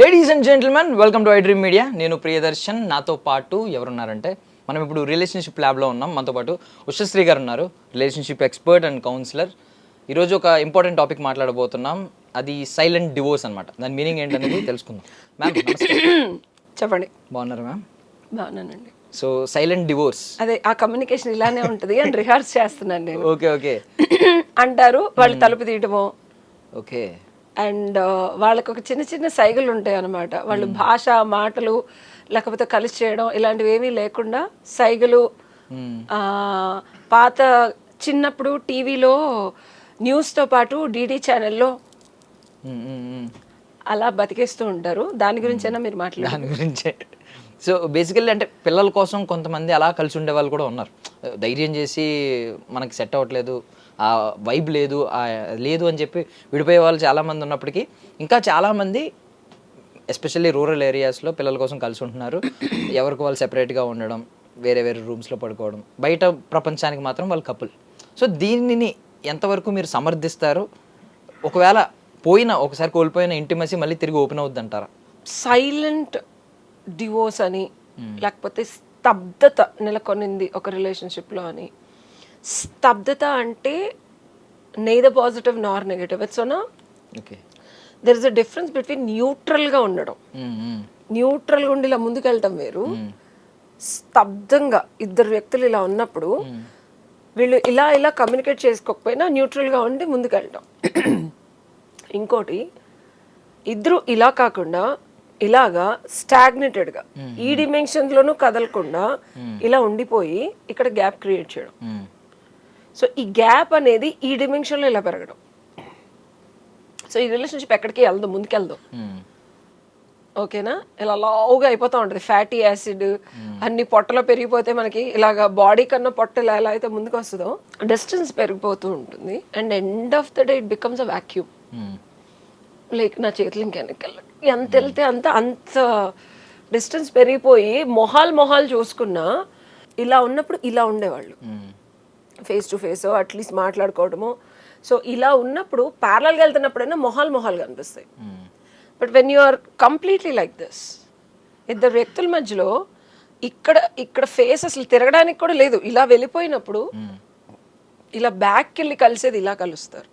Ladies and gentlemen welcome to I Dream Media నేను ప్రియదర్శన్ నాతో పాటు ఎవరున్నారంటే మనం ఇప్పుడు రిలేషన్షిప్ ల్యాబ్లో ఉన్నాం. మనతో పాటు ఉషశ్రీ గారు ఉన్నారు రిలేషన్షిప్ ఎక్స్పర్ట్ అండ్ కౌన్సిలర్ ఈరోజు ఒక ఇంపార్టెంట్ టాపిక్ మాట్లాడబోతున్నాం. అది సైలెంట్ డివోర్స్ అనమాట దాని మీనింగ్ ఏంటనేది తెలుసుకుందాం. మ్యామ్ చెప్పండి. బాగున్నారు మ్యామ్ బాగున్నానండి. సో సైలెంట్ డివోర్స్ అదే ఆ కమ్యూనికేషన్ ఇలానే ఉంటుంది అని రిహార్స్ చేస్తున్నాను నేను. ఓకే ఓకే అంటారు వాళ్ళు తలుపు తీయటమో. ఓకే అండ్ వాళ్ళకి ఒక చిన్న చిన్న సైగలు ఉంటాయి అన్నమాట. వాళ్ళు భాష మాటలు లేకపోతే కలిసి చేయడం ఇలాంటివి ఏమీ లేకుండా సైగలు పాత చిన్నప్పుడు టీవీలో న్యూస్తో పాటు డీడీ ఛానల్లో అలా బతికేస్తూ ఉంటారు. దాని గురించైనా మీరు మాట్లాడారు దాని గురించే. సో బేసికల్లీ అంటే పిల్లల కోసం కొంతమంది అలా కలిసి ఉండే వాళ్ళు కూడా ఉన్నారు. ధైర్యం చేసి మనకి సెట్ అవ్వట్లేదు. ఆ వైబ్ లేదు లేదు అని చెప్పి విడిపోయే వాళ్ళు చాలామంది ఉన్నప్పటికీ ఇంకా చాలామంది ఎస్పెషల్లీ రూరల్ ఏరియాస్లో పిల్లల కోసం కలిసి ఉంటున్నారు. ఎవరికి వాళ్ళు సెపరేట్గా ఉండడం వేరే వేరే రూమ్స్లో పడుకోవడం బయట ప్రపంచానికి మాత్రం వాళ్ళు కపుల్ సో దీనిని ఎంతవరకు మీరు సమర్థిస్తారు? ఒకవేళ పోయిన ఒకసారి కోల్పోయిన ఇంటిమసీ మళ్ళీ తిరిగి ఓపెన్ అవుద్ది అంటారా సైలెంట్ డివోర్స్ అని లేకపోతే స్తబ్దత నెలకొనింది ఒక రిలేషన్షిప్లో అని స్తబ్దత అంటే neither positive nor negative it's ఓనా okay there is a difference between న్యూట్రల్గా ఉండడం. న్యూట్రల్గా ఉండి ఇలా ముందుకెళ్ళటం వేరు. స్తబ్దంగా ఇద్దరు వ్యక్తులు ఇలా ఉన్నప్పుడు వీళ్ళు ఇలా ఇలా కమ్యూనికేట్ చేసుకోకపోయినా న్యూట్రల్గా ఉండి ముందుకెళ్ళటం. ఇంకోటి ఇద్దరు ఇలా కాకుండా ఇలాగా స్టాగ్నేటెడ్గా ఈ డిమెన్షన్లోనూ కదలకుండా ఇలా ఉండిపోయి ఇక్కడ గ్యాప్ క్రియేట్ చేయడం. సో ఈ గ్యాప్ అనేది ఈ డిమెన్షన్లో ఇలా పెరగడం. సో ఈ రిలేషన్షిప్ ఎక్కడికి వెళ్దాం ముందుకెళ్దాం ఓకేనా? ఇలా లావుగా అయిపోతూ ఉంటుంది. ఫ్యాటీ యాసిడ్ అన్ని పొట్టలో పెరిగిపోతే మనకి ఇలాగ బాడీ కన్నా పొట్ట ఇలా ఎలా అయితే ముందుకు వస్తుందో డిస్టెన్స్ పెరిగిపోతూ ఉంటుంది. And end of the day it becomes a vacuum like నా చేతులు ఇంకెనకెళ్ళ ఎంత వెళ్తే అంత అంత డిస్టెన్స్ పెరిగిపోయి మొహాలు మొహాలు చూసుకున్నా ఇలా ఉన్నప్పుడు ఇలా ఉండేవాళ్ళు. Face to face at least మాట్లాడుకోవడము. So ఇలా ఉన్నప్పుడు ప్యారల్గా వెళ్తున్నప్పుడైనా మొహాలు మొహాలు కనిపిస్తాయి but when you are completely like this ఇద్దరు వ్యక్తుల మధ్యలో ఇక్కడ ఇక్కడ ఫేస్ అసలు తిరగడానికి కూడా లేదు. ఇలా వెళ్ళిపోయినప్పుడు ఇలా బ్యాక్కి వెళ్ళి కలిసేది ఇలా కలుస్తారు.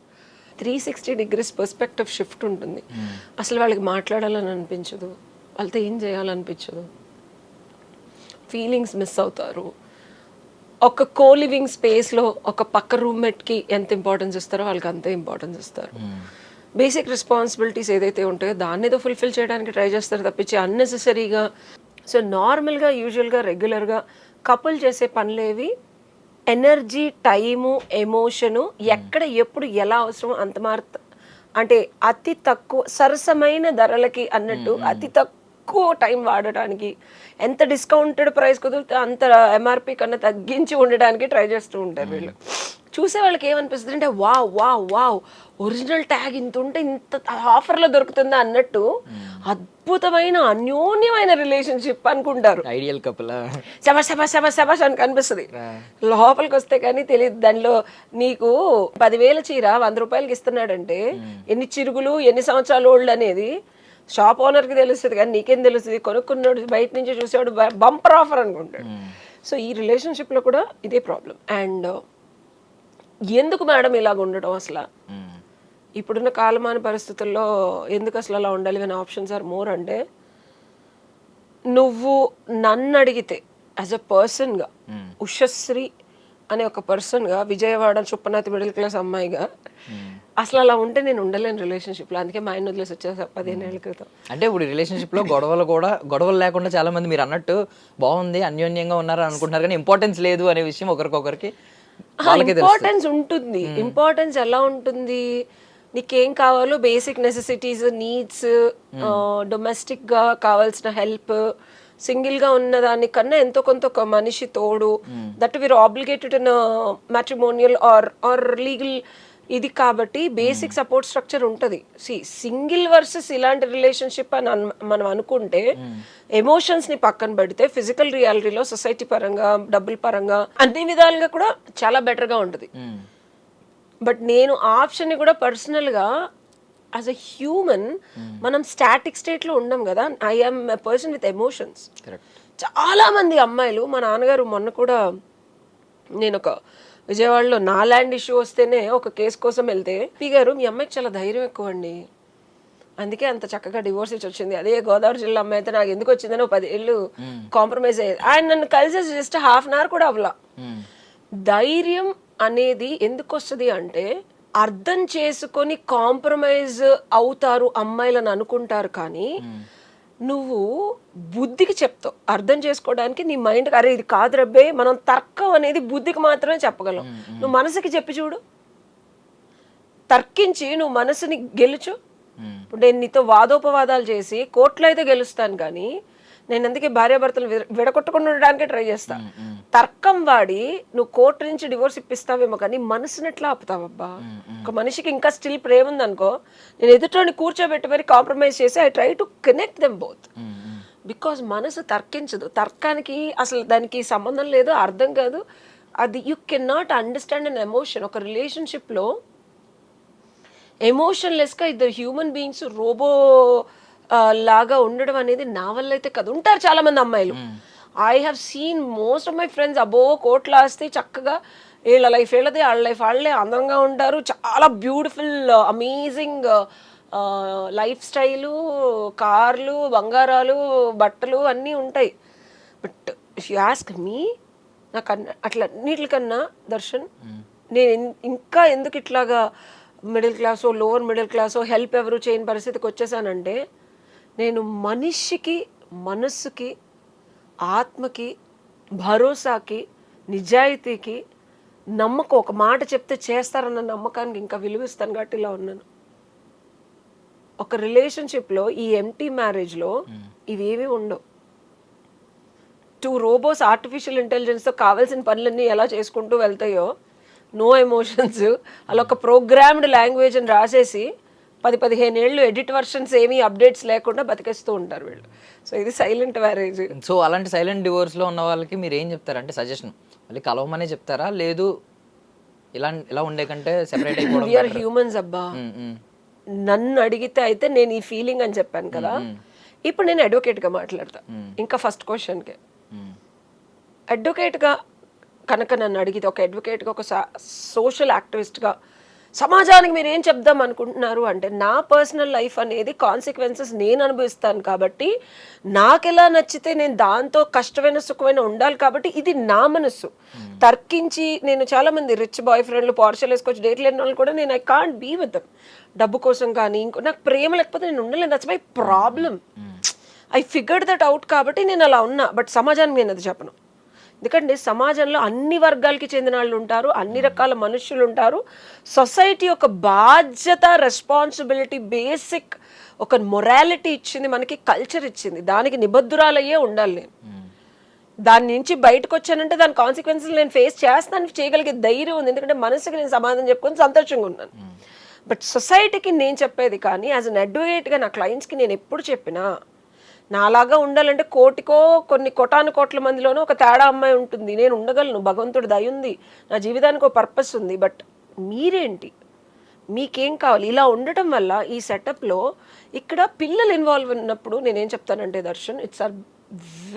Three sixty degrees perspective shift ఉంటుంది. అసలు వాళ్ళకి మాట్లాడాలని అనిపించదు. వాళ్ళతో ఏం చేయాలనిపించదు. ఫీలింగ్స్ మిస్ అవుతారు. ఒక కో లివింగ్ స్పేస్లో ఒక పక్క రూమ్మేట్కి ఎంత ఇంపార్టెన్స్ ఇస్తారో వాళ్ళకి అంతే ఇంపార్టెన్స్ ఇస్తారు. బేసిక్ రెస్పాన్సిబిలిటీస్ ఏదైతే ఉంటాయో దాన్ని ఏదో ఫుల్ఫిల్ చేయడానికి ట్రై చేస్తారు తప్పించి అన్నెసెసరీగా సో నార్మల్గా యూజువల్గా రెగ్యులర్గా కపుల్ చేసే పనులేవి ఎనర్జీ టైము ఎమోషను ఎక్కడ ఎప్పుడు ఎలా అవసరమో అంత మారుత అంటే అతి తక్కువ సరసమైన ధరలకి అన్నట్టు అతి తక్కువ టైం వాడటానికి ఎంత డిస్కౌంటెడ్ ప్రైస్ కుదిరితే అంత ఎంఆర్పి కన్నా తగ్గించి ఉండడానికి ట్రై చేస్తూ ఉంటారు వీళ్ళు. చూసే వాళ్ళకి ఏమనిపిస్తుంది అంటే wow wow wow original tag ఇంత ఉంటే ఇంత ఆఫర్లో దొరుకుతుందా? అన్నట్టు అద్భుతమైన అన్యోన్యమైన రిలేషన్షిప్ అనుకుంటారు. ఐడియల్ కపుల్ శబాష్ శబాష్ శబాష్ శబాష్ అని కనిపిస్తుంది. లోపలికి వస్తే కానీ తెలియదు దానిలో నీకు పదివేల చీర వంద రూపాయలకి ఇస్తున్నాడంటే ఎన్ని చిరుగులు ఎన్ని సంవత్సరాలు ఓల్డ్ అనేది షాప్ ఓనర్కి తెలుస్తుంది కానీ నీకేం తెలుస్తుంది? కొనుక్కున్నాడు బయట నుంచి చూసేవాడు బంపర్ ఆఫర్ అనుకుంటాడు. సో ఈ రిలేషన్షిప్లో కూడా ఇదే ప్రాబ్లం అండ్ ఎందుకు మేడం ఇలాగ ఉండడం అసలు? ఇప్పుడున్న కాలమాన పరిస్థితుల్లో ఎందుకు అసలు అలా ఉండాలి అనే ఆప్షన్స్ ఆర్ మోర్ అంటే నువ్వు నన్ను అడిగితే యాజ్ అ పర్సన్గా ఉషశ్రీ అనే ఒక పర్సన్గా విజయవాడ చుప్పనాతి మిడిల్ క్లాస్ అమ్మాయిగా అసలు అలా ఉంటే నేను ఉండలేను రిలేషన్షిప్లో అందుకే మా ఆయన వదిలేసి వచ్చేసా పదిహేను క్రితం. అంటే ఇప్పుడు రిలేషన్షిప్లో గొడవలు కూడా గొడవలు లేకుండా చాలా మంది మీరు అన్నట్టు బాగుంది అన్యోన్యంగా ఉన్నారు అనుకుంటున్నారు కానీ ఇంపార్టెన్స్ లేదు అనే విషయం ఒకరికొకరికి ఇంపార్టెన్స్ ఉంటుంది. ఇంపార్టెన్స్ ఎలా ఉంటుంది? నీకేం కావాలో బేసిక్ నెసెసిటీస్ నీడ్స్ డొమెస్టిక్గా కావాల్సిన హెల్ప్ సింగిల్గా ఉన్న దానికన్నా ఎంతో కొంత ఒక మనిషి తోడు. That we're obligated in matrimonial or or legal ఇది కాబట్టి బేసిక్ సపోర్ట్ స్ట్రక్చర్ ఉంటుంది. సి సింగిల్ వర్సెస్ ఇలాంటి రిలేషన్షిప్ అని మనం అనుకుంటే ఎమోషన్స్ని పక్కన పెడితే ఫిజికల్ రియాలిటీలో సొసైటీ పరంగా డబ్బుల పరంగా అన్ని విధాలుగా కూడా చాలా బెటర్గా ఉంటుంది. బట్ నేను ఆప్షన్ని కూడా పర్సనల్గా యాజ్ అ హ్యూమన్ మనం స్టాటిక్ స్టేట్లో ఉండం కదా I am a person with emotions చాలా మంది అమ్మాయిలు మా నాన్నగారు మొన్న కూడా నేను ఒక విజయవాడలో నా ల్యాండ్ ఇష్యూ వస్తేనే ఒక కేసు కోసం వెళ్తే పి గారు మీ అమ్మాయికి చాలా ధైర్యం ఎక్కువ అండి అందుకే అంత చక్కగా డివోర్స్ ఇచ్చి వచ్చింది. అదే గోదావరి జిల్లా అమ్మాయి అయితే నాకు ఎందుకు వచ్చిందని పది ఏళ్ళు కాంప్రమైజ్ అయ్యేది ఆయన నన్ను కలిసి జస్ట్ హాఫ్ అన్ అవర్ కూడా అవ్వలా. ధైర్యం అనేది ఎందుకు వస్తుంది అంటే అర్థం చేసుకొని కాంప్రమైజ్ అవుతారు అమ్మాయిలను అనుకుంటారు కానీ నువ్వు బుద్ధికి చెప్తావు. అర్థం చేసుకోవడానికి నీ మైండ్కి అరే ఇది కాదు రబ్బే మనం తర్కం అనేది బుద్ధికి మాత్రమే చెప్పగలం. నువ్వు మనసుకి చెప్పి చూడు. తర్కించి నువ్వు మనసుని గెలుచు. ఇప్పుడు నేను నీతో వాదోపవాదాలు చేసి కోర్టులో అయితే గెలుస్తాను కానీ నేను అందుకే భార్యాభర్తలు విడ- విడగొట్టకుండా ఉండడానికే ట్రై చేస్తా. తర్కం వాడి నువ్వు కోర్టు నుంచి డివోర్స్ ఇప్పిస్తావేమో కానీ మనసుని ఎట్లా ఆపుతావబ్బా? ఒక మనిషికి ఇంకా స్టిల్ ప్రేమ ఉందనుకో నేను ఎదుటోని కూర్చోబెట్టి మరి కాంప్రమైజ్ చేసి I try to connect them both. Because మనసు తర్కించదు. తర్కానికి అసలు దానికి సంబంధం లేదు అర్థం కాదు. అది you can not understand an emotion ఒక రిలేషన్షిప్లో ఎమోషన్లెస్గా ఇద్దరు హ్యూమన్ బీయింగ్స్ రోబో లాగా ఉండడం అనేది నా వల్ల అయితే కాదు. ఉంటారు చాలా మంది అమ్మాయిలు. I have seen most of my friends అబో కోట్లు ఆస్తే చక్కగా వీళ్ళ లైఫ్ వీళ్ళది వాళ్ళ లైఫ్ వాళ్ళే అందంగా ఉంటారు. చాలా బ్యూటిఫుల్ అమేజింగ్ లైఫ్ స్టైలు కార్లు బంగారాలు బట్టలు అన్నీ ఉంటాయి. But if you ask me నాకు అన్న అట్లా అన్నిటికన్నా దర్శన్ నేను ఇంకా ఎందుకు ఇట్లాగా మిడిల్ క్లాసో లోవర్ మిడిల్ క్లాసో హెల్ప్ ఎవరు చేయని పరిస్థితికి వచ్చేసానంటే నేను మనిషికి మనస్సుకి ఆత్మకి భరోసాకి నిజాయితీకి నమ్మకం ఒక మాట చెప్తే చేస్తారన్న నమ్మకానికి ఇంకా విలువిస్తాను కాబట్టి ఇలా ఉన్నాను. ఒక రిలేషన్షిప్లో ఈ ఎంటీ మ్యారేజ్లో ఇవేవి ఉండవు. టూ రోబోస్ ఆర్టిఫిషియల్ ఇంటెలిజెన్స్తో కావాల్సిన పనులన్నీ ఎలా చేసుకుంటూ వెళ్తాయో నో ఎమోషన్స్ అలా ఒక ప్రోగ్రామ్డ్ లాంగ్వేజ్ అని రాసేసి పది పదిహేను ఏళ్ళు ఎడిట్ వర్షన్స్ ఏమీ అప్డేట్స్ లేకుండా బతికేస్తూ ఉంటారు వీళ్ళు. సో ఇది సైలెంట్ మ్యారేజ్. సో అలాంటి సైలెంట్ డివోర్స్లో ఉన్న వాళ్ళకి మీరు ఏం చెప్తారంటే సజెషన్. మళ్ళీ కలవమనే చెప్తారా? లేదు ఇలా ఇలా ఉండే కంటే సెపరేట్ అయిపోవడం హ్యూమన్స్ అబ్బా. నన్ను అడిగితే అయితే నేను ఈ ఫీలింగ్ అని చెప్పాను కదా. ఇప్పుడు నేను అడ్వకేట్గా మాట్లాడతా. ఇంకా ఫస్ట్ క్వశ్చన్కే అడ్వకేట్గా కనుక నన్ను అడిగితే ఒక అడ్వకేట్గా ఒక సోషల్ యాక్టివిస్ట్గా సమాజానికి మీరు ఏం చెప్దాం అనుకుంటున్నారు అంటే నా పర్సనల్ లైఫ్ అనేది కాన్సిక్వెన్సెస్ నేను అనుభవిస్తాను కాబట్టి నాకు ఎలా నచ్చితే నేను దాంతో కష్టమైన సుఖమైన ఉండాలి కాబట్టి ఇది నా మనస్సు తర్కించి నేను చాలా మంది రిచ్ బాయ్ ఫ్రెండ్లు పార్షల్ వేసుకొచ్చి డేట్ లేని వాళ్ళు కూడా నేను ఐ కాంట్ బీ విత్ డబ్బు కోసం కానీ ఇంకో నాకు ప్రేమ లేకపోతే నేను ఉండలేను. That's my problem I figured that out కాబట్టి నేను అలా ఉన్నా. బట్ సమాజానికి నేను అది చెప్పను. ఎందుకంటే సమాజంలో అన్ని వర్గాలకి చెందిన వాళ్ళు ఉంటారు అన్ని రకాల మనుషులు ఉంటారు. సొసైటీ ఒక బాధ్యత రెస్పాన్సిబిలిటీ బేసిక్ ఒక మొరాలిటీ ఇచ్చింది మనకి కల్చర్ ఇచ్చింది. దానికి నిబద్ధురాలయ్యే ఉండాలి నేను. దాని నుంచి బయటకు వచ్చానంటే దాని కాన్సిక్వెన్సెస్ నేను ఫేస్ చేస్తాను చేయగలిగే ధైర్యం ఉంది. ఎందుకంటే మనసుకి నేను సమాధానం చెప్పుకొని సంతోషంగా ఉన్నాను. బట్ సొసైటీకి నేను చెప్పేది కానీ యాజ్ అన్ అడ్వకేట్గా నా క్లయింట్స్కి నేను ఎప్పుడు చెప్పినా నాలాగా ఉండాలంటే కోటికో కొన్ని కోటాను కోట్ల మందిలోనూ ఒక తేడా అమ్మాయి ఉంటుంది. నేను ఉండగలను భగవంతుడు దయ ఉంది నా జీవితానికి ఒక పర్పస్ ఉంది. బట్ మీరేంటి? మీకేం కావాలి? ఇలా ఉండటం వల్ల ఈ సెటప్లో ఇక్కడ పిల్లలు ఇన్వాల్వ్ ఉన్నప్పుడు నేనేం చెప్తానంటే Darshan it's are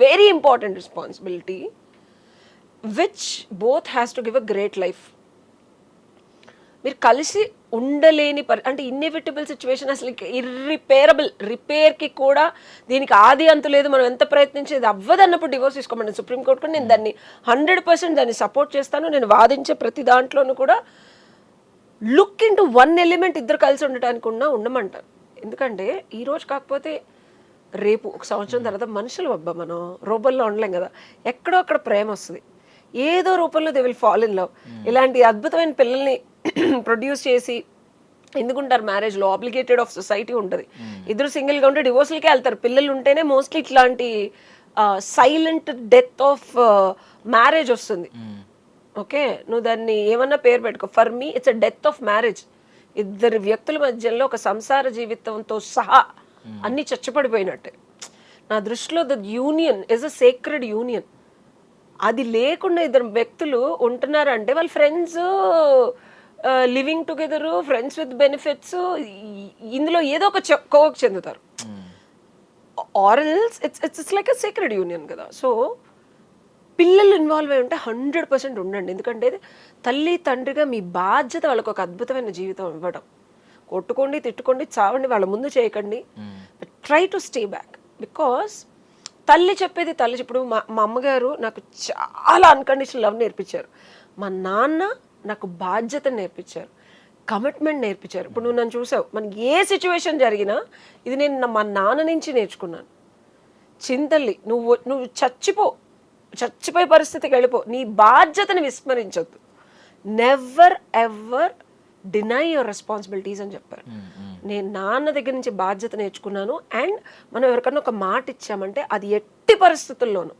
very important responsibility which both has to give a great life. మీరు కలిసి ఉండలేని పరి అంటే ఇన్ఎవిటబుల్ సిచ్యువేషన్ అసలు ఇర్రిపేరబుల్ రిపేర్కి కూడా దీనికి ఆది అంతు లేదు. మనం ఎంత ప్రయత్నించేది అవ్వదన్నప్పుడు డివోర్స్ తీసుకోమని సుప్రీంకోర్టు కూడా నేను దాన్ని హండ్రెడ్ పర్సెంట్ దాన్ని సపోర్ట్ చేస్తాను. నేను వాదించే ప్రతి దాంట్లోనూ కూడా లుక్ ఇంటూ వన్ ఎలిమెంట్ ఇద్దరు కలిసి ఉండటానికి ఉన్నా ఉండమంటారు. ఎందుకంటే ఈ రోజు కాకపోతే రేపు ఒక సంవత్సరం తర్వాత మనుషులు అబ్బా మనం రూపంలో ఉండలేం కదా. ఎక్కడో అక్కడ ప్రేమ వస్తుంది. ఏదో రూపంలో they will fall in love ఇలాంటి అద్భుతమైన పిల్లల్ని ప్రొడ్యూస్ చేసి ఎందుకుంటారు మ్యారేజ్లో ఆబ్లిగేటెడ్ ఆఫ్ సొసైటీ ఉంటుంది. ఇద్దరు సింగిల్గా ఉంటే డివోర్స్లకే వెళ్తారు. పిల్లలు ఉంటేనే మోస్ట్లీ ఇట్లాంటి సైలెంట్ డెత్ ఆఫ్ మ్యారేజ్ వస్తుంది. Um, okay? నువ్వు దాన్ని ఏమన్నా పేరు పెట్టుకో. For me it's a death of marriage ఇద్దరు వ్యక్తుల మధ్యలో ఒక సంసార జీవితంతో సహా అన్ని చచ్చపడిపోయినట్టే. నా దృష్టిలో the union is a sacred union అది లేకుండా ఇద్దరు వ్యక్తులు ఉంటున్నారంటే వాళ్ళ friends living together friends with benefits ఇందులో ఏదో ఒక కోవకు చెందుతారు. ఆరల్స్ it's it's it's like a secret union కదా. సో పిల్లలు ఇన్వాల్వ్ అయి ఉంటే హండ్రెడ్ పర్సెంట్ ఉండండి. ఎందుకంటే తల్లి తండ్రిగా మీ బాధ్యత వాళ్ళకి ఒక అద్భుతమైన జీవితం ఇవ్వడం. కొట్టుకోండి తిట్టుకోండి చావండి వాళ్ళ ముందు చేయకండి. Try to stay back because తల్లి చెప్పేది తల్లి. ఇప్పుడు మా మా అమ్మగారు నాకు చాలా అన్కండిషనల్ లవ్ నేర్పించారు. మా నాన్న నాకు బాధ్యత నేర్పించారు. కమిట్మెంట్ నేర్పించారు. ఇప్పుడు నువ్వు నన్ను చూసావు. మనకి ఏ సిచ్యువేషన్ జరిగినా ఇది నేను మా నాన్న నుంచి నేర్చుకున్నాను. చింతల్లి నువ్వు నువ్వు చచ్చిపో. చచ్చిపోయే పరిస్థితికి వెళ్ళిపో. నీ బాధ్యతని విస్మరించొద్దు. Never ever deny your responsibilities అని చెప్పారు. నేను నాన్న దగ్గర నుంచి బాధ్యత నేర్చుకున్నాను. అండ్ మనం ఎవరికన్నా ఒక మాట ఇచ్చామంటే అది ఎట్టి పరిస్థితుల్లోనూ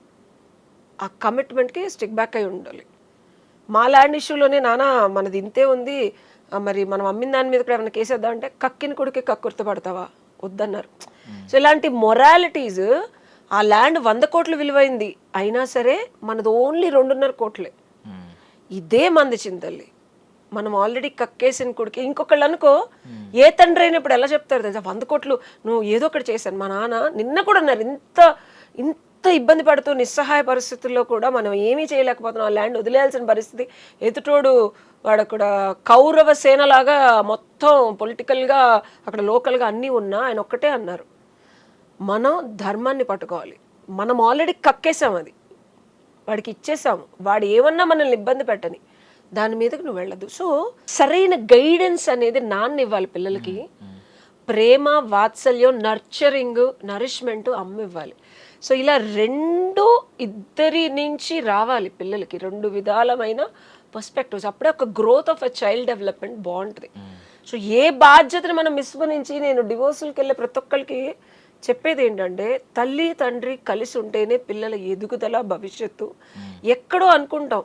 ఆ కమిట్మెంట్కి స్టిక్ బ్యాక్ అయి ఉండాలి. మా ల్యాండ్ ఇష్యూలోనే నాన్న మనది ఇంతే ఉంది. మరి మనం అమ్మిన దాని మీద కూడా ఏమైనా కేసేద్దాం అంటే కక్కిన కొడుకే కక్కుర్త పడతావా వద్దన్నారు. సో ఇలాంటి మొరాలిటీస్ ఆ ల్యాండ్ వంద కోట్లు విలువైంది. అయినా సరే మనది ఓన్లీ రెండున్నర కోట్లే. ఇదే మంది చింతల్లి మనం ఆల్రెడీ కక్కేసిన కొడుకు. ఇంకొకళ్ళు అనుకో ఏ తండ్రి అయినప్పుడు ఎలా చెప్తారు తెలుసా? వంద కోట్లు నువ్వు ఏదో ఒకటి చేశాను. మా నాన్న నిన్న కూడా అన్నారు ఇంత ఇంత ఇబ్బంది పడుతూ నిస్సహాయ పరిస్థితుల్లో కూడా మనం ఏమీ చేయలేకపోతున్నాం. ఆ ల్యాండ్ వదిలేయాల్సిన పరిస్థితి ఎదుటోడు వాడు అక్కడ కౌరవ సేనలాగా మొత్తం పొలిటికల్గా అక్కడ లోకల్గా అన్నీ ఉన్నా ఆయన ఒక్కటే అన్నారు. మనం ధర్మాన్ని పట్టుకోవాలి. మనం ఆల్రెడీ కక్కేసాం అది. వాడికి ఇచ్చేసాము వాడు ఏమన్నా మనల్ని ఇబ్బంది పెట్టని దాని మీదకి నువ్వు వెళ్ళదు. సో సరైన గైడెన్స్ అనేది నాన్న ఇవ్వాలి పిల్లలకి. ప్రేమ వాత్సల్యం నర్చరింగ్ నరిష్మెంట్ అమ్మ ఇవ్వాలి. సో ఇలా రెండు ఇద్దరి నుంచి రావాలి పిల్లలకి రెండు విధాలమైన పర్స్పెక్టివ్స్ అప్పుడే ఒక growth of a child development బాగుంటుంది సో ఏ బాధ్యతను మనం విస్మరించి నేను డివోర్సులకి వెళ్ళే ప్రతి ఒక్కరికి చెప్పేది ఏంటంటే తల్లి తండ్రి కలిసి ఉంటేనే పిల్లల ఎదుగుదల భవిష్యత్తు ఎక్కడో అనుకుంటాం.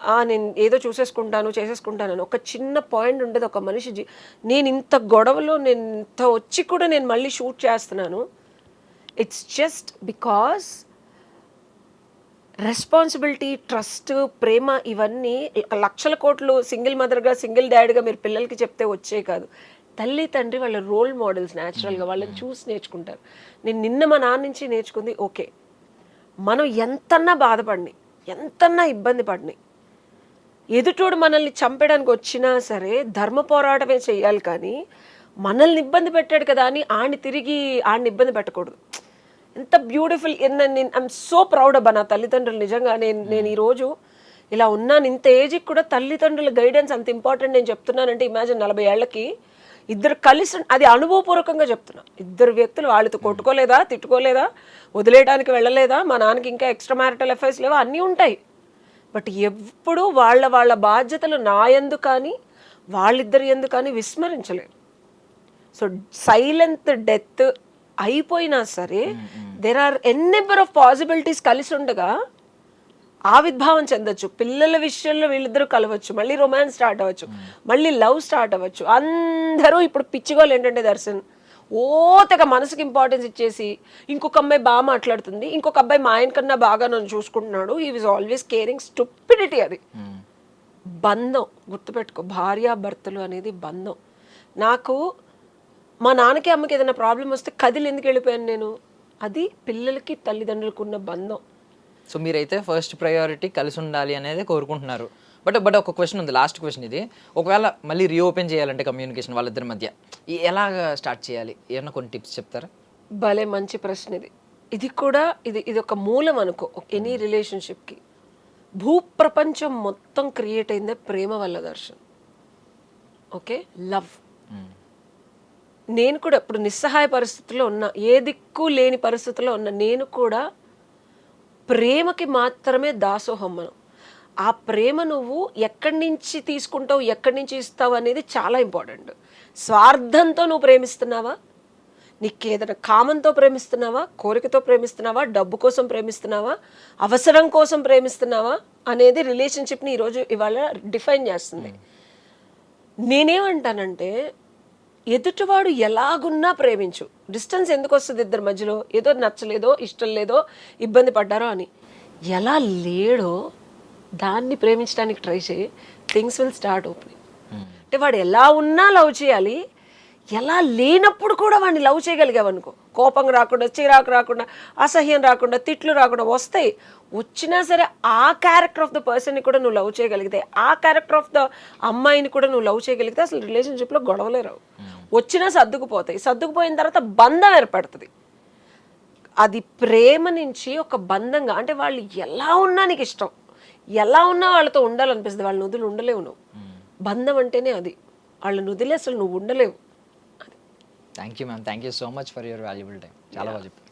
ఆ నేను ఏదో చూసేసుకుంటాను చేసేసుకుంటానని ఒక చిన్న పాయింట్ ఉండేది. ఒక మనిషి నేను ఇంత గొడవలో నేను ఇంత వచ్చి కూడా నేను మళ్ళీ షూట్ చేస్తున్నాను. It's just because responsibility trust ప్రేమ ఇవన్నీ లక్షల కోట్లు సింగిల్ మదర్గా సింగిల్ డాడీగా మీరు పిల్లలకి చెప్తే వచ్చే కాదు. తల్లి తండ్రి వాళ్ళ రోల్ మోడల్స్ న్యాచురల్గా వాళ్ళని చూసి నేర్చుకుంటారు. నేను నిన్న మా నాన్న నుంచి నేర్చుకుంది ఓకే. మనం ఎంతన్నా బాధపడినాయి ఎంతన్నా ఇబ్బంది పడినాయి ఎదుటోడు మనల్ని చంపడానికి వచ్చినా సరే ధర్మ పోరాటమే చేయాలి కానీ మనల్ని ఇబ్బంది పెట్టాడు కదా అని ఆడిని తిరిగి ఆడిని ఇబ్బంది పెట్టకూడదు. ఎంత బ్యూటిఫుల్ నేను ఐఎమ్ సో ప్రౌడ్ అబ్బా నా తల్లిదండ్రులు. నిజంగా నేను నేను ఈరోజు ఇలా ఉన్నాను. ఇంత ఏజ్కి కూడా తల్లిదండ్రుల గైడెన్స్ అంత ఇంపార్టెంట్ నేను చెప్తున్నానంటే ఇమాజిన్ నలభై ఏళ్ళకి ఇద్దరు కలిసి అది అనుభవపూర్వకంగా చెప్తున్నా. ఇద్దరు వ్యక్తులు వాళ్ళతో కొట్టుకోలేదా తిట్టుకోలేదా వదిలేయడానికి వెళ్ళలేదా మా నాన్నకి ఇంకా ఎక్స్ట్రా మ్యారిటల్ అఫైర్స్ లేవా అన్నీ ఉంటాయి. బట్ ఎప్పుడు వాళ్ళ వాళ్ళ బాధ్యతలు నా ఎందు కానీ వాళ్ళిద్దరి ఎందు కానీ విస్మరించలేదు సో సైలెంట్ డెత్ అయిపోయినా సరే there are an number of possibilities కలిసి ఉండగా ఆవిర్భావం చెందొచ్చు. పిల్లల విషయంలో వీళ్ళిద్దరూ కలవచ్చు. మళ్ళీ రొమాన్స్ స్టార్ట్ అవ్వచ్చు. మళ్ళీ లవ్ స్టార్ట్ అవ్వచ్చు. అందరూ ఇప్పుడు పిచ్చిగోలు ఏంటంటే దర్శన్ ఓ తెగ మనసుకి ఇంపార్టెన్స్ ఇచ్చేసి ఇంకొక అమ్మాయి బాగా మాట్లాడుతుంది ఇంకొక అబ్బాయి మా ఆయన కన్నా బాగా నన్ను చూసుకుంటున్నాడు. ఈ వాజ్ ఆల్వేస్ కేరింగ్ స్టూపిడిటీ అది. బంధం గుర్తుపెట్టుకో భార్యాభర్తలు అనేది బంధం. నాకు మా నాన్నకి అమ్మకి ఏదైనా ప్రాబ్లం వస్తే కదిలి ఎందుకు వెళ్ళిపోయాను నేను? అది పిల్లలకి తల్లిదండ్రులకు ఉన్న బంధం. సో మీరైతే ఫస్ట్ ప్రయారిటీ కలిసి ఉండాలి అనేది కోరుకుంటున్నారు. బట్ బట్ ఒక క్వశ్చన్ ఉంది లాస్ట్ క్వశ్చన్ ఇది. ఒకవేళ మళ్ళీ రీఓపెన్ చేయాలంటే కమ్యూనికేషన్ వాళ్ళిద్దరి మధ్య ఈ ఎలాగ స్టార్ట్ చేయాలి? ఏమన్నా కొన్ని టిప్స్ చెప్తారా? భలే మంచి ప్రశ్న ఇది. ఇది కూడా ఇది ఇది ఒక మూలం అనుకో ఎనీ రిలేషన్షిప్కి భూప్రపంచం మొత్తం క్రియేట్ అయిందే ప్రేమ వల్ల దర్శన్. ఓకే లవ్ నేను కూడా ఇప్పుడు నిస్సహాయ పరిస్థితుల్లో ఉన్నా ఏ దిక్కు లేని పరిస్థితుల్లో ఉన్నా నేను కూడా ప్రేమకి మాత్రమే దాసోహం మనం. ఆ ప్రేమ నువ్వు ఎక్కడి నుంచి తీసుకుంటావు ఎక్కడి నుంచి ఇస్తావు అనేది చాలా ఇంపార్టెంట్. స్వార్థంతో నువ్వు ప్రేమిస్తున్నావా? నీకు ఏదైనా కామంతో ప్రేమిస్తున్నావా? కోరికతో ప్రేమిస్తున్నావా? డబ్బు కోసం ప్రేమిస్తున్నావా? అవసరం కోసం ప్రేమిస్తున్నావా? అనేది రిలేషన్షిప్ని ఈరోజు ఇవాళ డిఫైన్ చేస్తుంది. నేనేమంటానంటే ఎదుటివాడు ఎలాగున్నా ప్రేమించు. డిస్టెన్స్ ఎందుకు వస్తుంది ఇద్దరి మధ్యలో? ఏదో నచ్చలేదో ఇష్టం లేదో ఇబ్బంది పడ్డారో అని. ఎలా లేడో దాన్ని ప్రేమించడానికి ట్రై చేయి. Things will start opening. అంటే వాడు ఎలా ఉన్నా లవ్ చేయాలి. ఎలా లేనప్పుడు కూడా వాడిని లవ్ చేయగలిగావనుకో కోపం రాకుండా చిరాకు రాకుండా అసహ్యం రాకుండా తిట్లు రాకుండా వస్తాయి. వచ్చినా సరే ఆ క్యారెక్టర్ ఆఫ్ ద పర్సన్ని కూడా నువ్వు లవ్ చేయగలిగితే ఆ క్యారెక్టర్ ఆఫ్ ద అమ్మాయిని కూడా నువ్వు లవ్ చేయగలిగితే అసలు రిలేషన్షిప్లో గొడవలే రావు. Hmm. వచ్చినా సర్దుకుపోతాయి. సర్దుకుపోయిన తర్వాత బంధం ఏర్పడుతుంది. అది ప్రేమ నుంచి ఒక బంధంగా అంటే వాళ్ళు ఎలా ఉన్నా నీకు ఇష్టం. ఎలా ఉన్నా వాళ్ళతో ఉండాలనిపిస్తుంది. వాళ్ళని వదిలి ఉండలేవు నువ్వు. బంధం అంటేనే అది. వాళ్ళని వదిలే అసలు నువ్వు ఉండలేవు. Thank you ma'am thank you so much for your valuable time చాలా బాగా చెప్పారు.